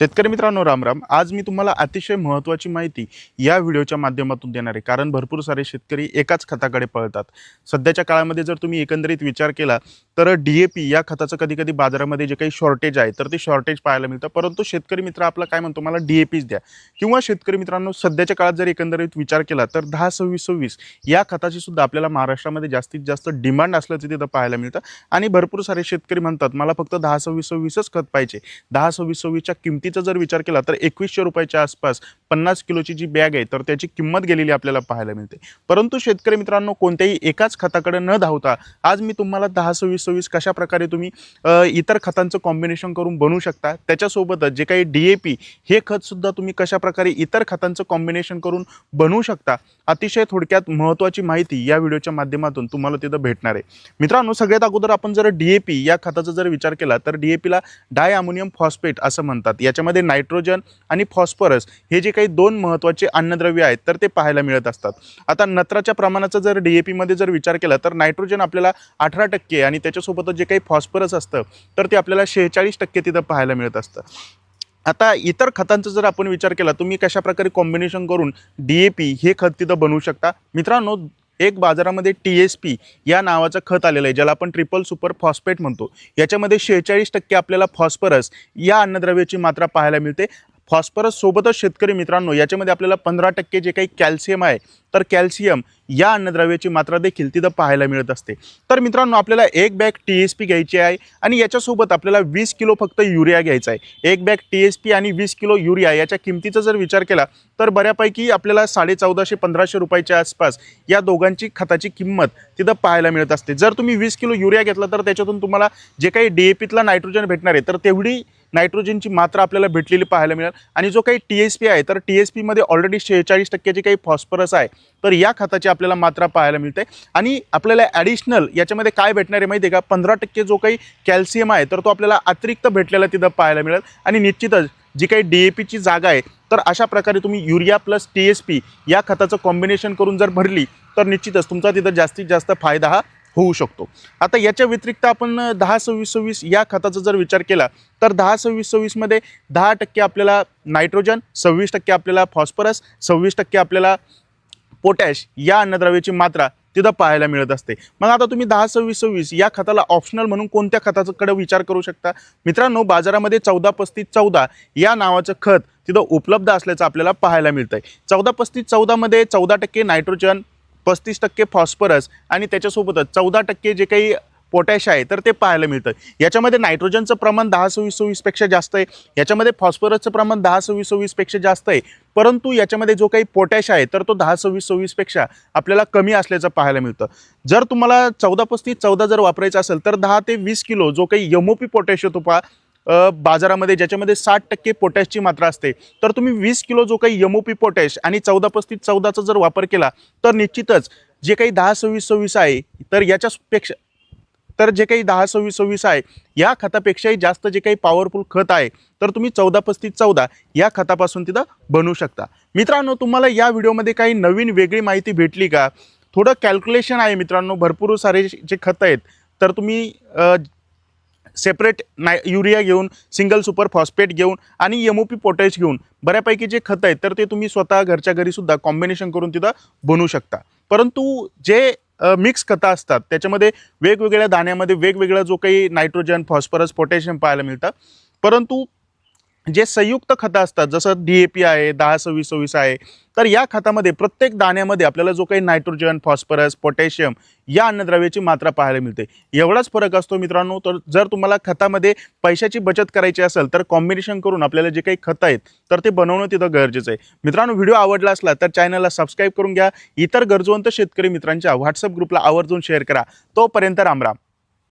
शेतकरी मित्रांनो रामराम आज मी तुम्हाला अतिशय महत्त्वाची माहिती या व्हिडिओच्या माध्यमातून देणार आहे. कारण भरपूर सारे शेतकरी एकाच खताकडे पळतात. सध्याच्या काळामध्ये जर तुम्ही एकंदरीत विचार केला तर डी ए पी या खताचं कधी कधी बाजारामध्ये जे काही शॉर्टेज आहे तर ते शॉर्टेज पाहायला मिळतं. परंतु शेतकरी मित्र आपला काय म्हणतो मला डी ए पीच द्या. किंवा शेतकरी मित्रांनो सध्याच्या काळात जर एकंदरीत विचार केला तर दहा सव्वीस सव्वीस या खताची सुद्धा आपल्याला महाराष्ट्रामध्ये जास्तीत जास्त डिमांड असल्याचं तिथं पाहायला मिळतं. आणि भरपूर सारे शेतकरी म्हणतात मला फक्त दहा सव्वीस सव्वीसच खत पाहिजे. दहा सव्वीस सव्वीसच्या किमतीचा जर विचार केला तर एकवीसशे रुपयाच्या आसपास पन्नास किलोची जी बॅग आहे तर त्याची किंमत गेलेली आपल्याला पाहायला मिळते. परंतु शेतकरी मित्रांनो कोणत्याही एकाच खताकडे न धावता आज मी तुम्हाला दहा सव्वीस सव्वीस कशा प्रकारे तुम्ही इतर खतांचं कॉम्बिनेशन करून बनवू शकता त्याच्यासोबतच जे काही डी ए पी हे खतसुद्धा तुम्ही कशाप्रकारे इतर खतांचं कॉम्बिनेशन करून बनवू शकता अतिशय थोडक्यात महत्त्वाची माहिती या व्हिडिओच्या माध्यमातून तुम्हाला तिथं भेटणार आहे. मित्रांनो सगळ्यात अगोदर आपण जर डी ए पी या खताचा जर विचार केला तर डी ए पीला डाय अमोनियम फॉस्फेट असं म्हणतात याच्या त्याच्यामध्ये नायट्रोजन आणि फॉस्फरस हे जे काही दोन महत्त्वाचे अन्नद्रव्य आहेत तर ते पाहायला मिळत असतात. आता नत्राच्या प्रमाणाचा जर डी ए पीमध्ये जर विचार केला तर नायट्रोजन आपल्याला अठरा टक्के आणि त्याच्यासोबतच जे काही फॉस्फरस असतं तर ते आपल्याला शेहेचाळीस टक्के तिथं पाहायला मिळत असतं. आता इतर खतांचा जर आपण विचार केला तुम्ही कशा प्रकारे कॉम्बिनेशन करून डी ए पी हे खत तिथं बनवू शकता? मित्रांनो एक बाजारामध्ये टी एस पी या नावाचं खत आलेलं आहे ज्याला आपण ट्रिपल सुपर फॉस्फेट म्हणतो. याच्यामध्ये शेहेचाळीस टक्के आपल्याला फॉस्फरस या अन्नद्रव्याची मात्रा पाहायला मिळते. फॉस्फरस सोबतच शेतकरी मित्रांनो याच्यामध्ये आपल्याला पंधरा टक्के जे काही कॅल्शियम आहे तर कॅल्शियम या अन्नद्रव्याची मात्रा देखील तिथं पाहायला मिळत असते. तर मित्रांनो आपल्याला एक बॅग टी एस पी घ्यायची आहे आणि याच्यासोबत आपल्याला वीस किलो फक्त युरिया घ्यायचा आहे. एक बॅग टी एस पी आणि वीस किलो युरिया याच्या किमतीचा जर विचार केला तर बऱ्यापैकी आपल्याला साडे चौदाशे पंधराशे रुपयाच्या आसपास या दोघांची खताची किंमत तिथं पाहायला मिळत असते. जर तुम्ही वीस किलो युरिया घेतला तर त्याच्यातून तुम्हाला जे काही डी ए पीतला नायट्रोजन भेटणार आहे तर तेवढी नायट्रोजनची मात्रा आपल्याला भेटलेली पाहायला मिळेल. आणि जो काही टी एस पी आहे तर टी एस पीमध्ये ऑलरेडी शेहेचाळीस टक्क्याची काही फॉस्फरस आहे. तर या खताची आपल्याला मात्रा पाहायला मिळते. आणि आपल्याला ॲडिशनल याच्यामध्ये काय भेटणार आहे माहिती आहे का? पंधरा टक्के जो काही कॅल्शियम आहे तर तो आपल्याला अतिरिक्त भेटलेला तिथं पाहायला मिळेल. आणि निश्चितच जी काही डी ए पीची जागा आहे तर अशा प्रकारे तुम्ही urea plus T S P या खताचं कॉम्बिनेशन करून जर भरली तर निश्चितच तुमचा तिथं जास्तीत जास्त फायदा हा होऊ शकतो. आता याच्या व्यतिरिक्त आपण दहा सव्वीस सव्वीस या खताचा जर विचार केला तर दहा सव्वीस सव्वीसमध्ये दहा टक्के आपल्याला नायट्रोजन सव्वीस टक्के आपल्याला फॉस्फरस सव्वीस टक्के आपल्याला पोटॅश या अन्नद्रव्याची मात्रा तिथं पाहायला मिळत असते. मग आता तुम्ही दहा सव्वीस सव्वीस या खताला ऑप्शनल म्हणून कोणत्या खताकडे विचार करू शकता? मित्रांनो बाजारामध्ये चौदा पस्तीस चौदा या नावाचं खत तिथं उपलब्ध असल्याचं आपल्याला पाहायला मिळतं आहे चौदा पस्तीस चौदामध्ये चौदा टक्के नायट्रोजन पस्तीस टक्के फॉस्फरस आणि त्याच्यासोबतच चौदा टक्के जे काही पोटॅश आहे तर ते पाहायला मिळतं. याच्यामध्ये नायट्रोजनचं प्रमाण दहा सव्वीस सव्वीसपेक्षा जास्त आहे. याच्यामध्ये फॉस्फरसचं प्रमाण दहा सव्वीस सव्वीसपेक्षा जास्त आहे. परंतु याच्यामध्ये जो काही पोटॅश आहे तर तो दहा सव्वीस सव्वीसपेक्षा आपल्याला कमी असल्याचं पाहायला मिळतं. जर तुम्हाला चौदा पस्तीस चौदा जर वापरायचं असेल तर दहा ते वीस किलो जो काही यमोपी पोटॅश येतो तो अ, बाजारामध्ये ज्याच्यामध्ये साठ टक्के पोटॅशची मात्रा असते. तर तुम्ही वीस किलो जो काही यमोपी पोटॅश आणि चौदा पस्तीस चौदाचा जर वापर केला तर निश्चितच जे काही दहा सव्वीस सव्वीस आहे तर याच्यापेक्षा तर जे काही दहा सव्वीस सव्वीस आहे या खतापेक्षाही जास्त जे काही पॉवरफुल खत आहे तर तुम्ही चौदा पस्तीस चौदा या खतापासून तिथं बनवू शकता. मित्रांनो तुम्हाला या व्हिडिओमध्ये काही नवीन वेगळी माहिती भेटली का? थोडं कॅल्क्युलेशन आहे मित्रांनो भरपूर सारे जे खतं आहेत तर तुम्ही सेपरेट नाय युरिया घेऊन सिंगल सुपर फॉस्फेट घेऊन आणि एम ओ पी पोटॅश घेऊन बऱ्यापैकी जे खतं आहेत तर ते तुम्ही स्वतः घरच्या घरीसुद्धा कॉम्बिनेशन करून तिथं बनवू शकता. परंतु जे मिक्स खतं असतात त्याच्यामध्ये वेगवेगळ्या दाण्यामध्ये वेगवेगळा जो काही नायट्रोजन फॉस्फरस पोटॅशियम पाहायला मिळतं. परंतु जे संयुक्त खतं असतात जसं डी ए पी आहे दहा सव्वीस सव्वीस आहे तर या खतामध्ये प्रत्येक दाण्यामध्ये आपल्याला जो काही नायट्रोजन फॉस्फरस पोटॅशियम या अन्नद्रव्याची मात्रा पाहायला मिळते. एवढाच फरक असतो मित्रांनो तर जर तुम्हाला खतामध्ये पैशाची बचत करायची असेल तर कॉम्बिनेशन करून आपल्याला जे काही खतं आहेत तर ते बनवणं तिथं गरजेचं आहे. मित्रांनो व्हिडिओ आवडला असला तर चॅनलला सबस्क्राईब करून घ्या. इतर गरजवंत शेतकरी मित्रांच्या व्हॉट्सअप ग्रुपला आवर्जून शेअर करा. तोपर्यंत रामराम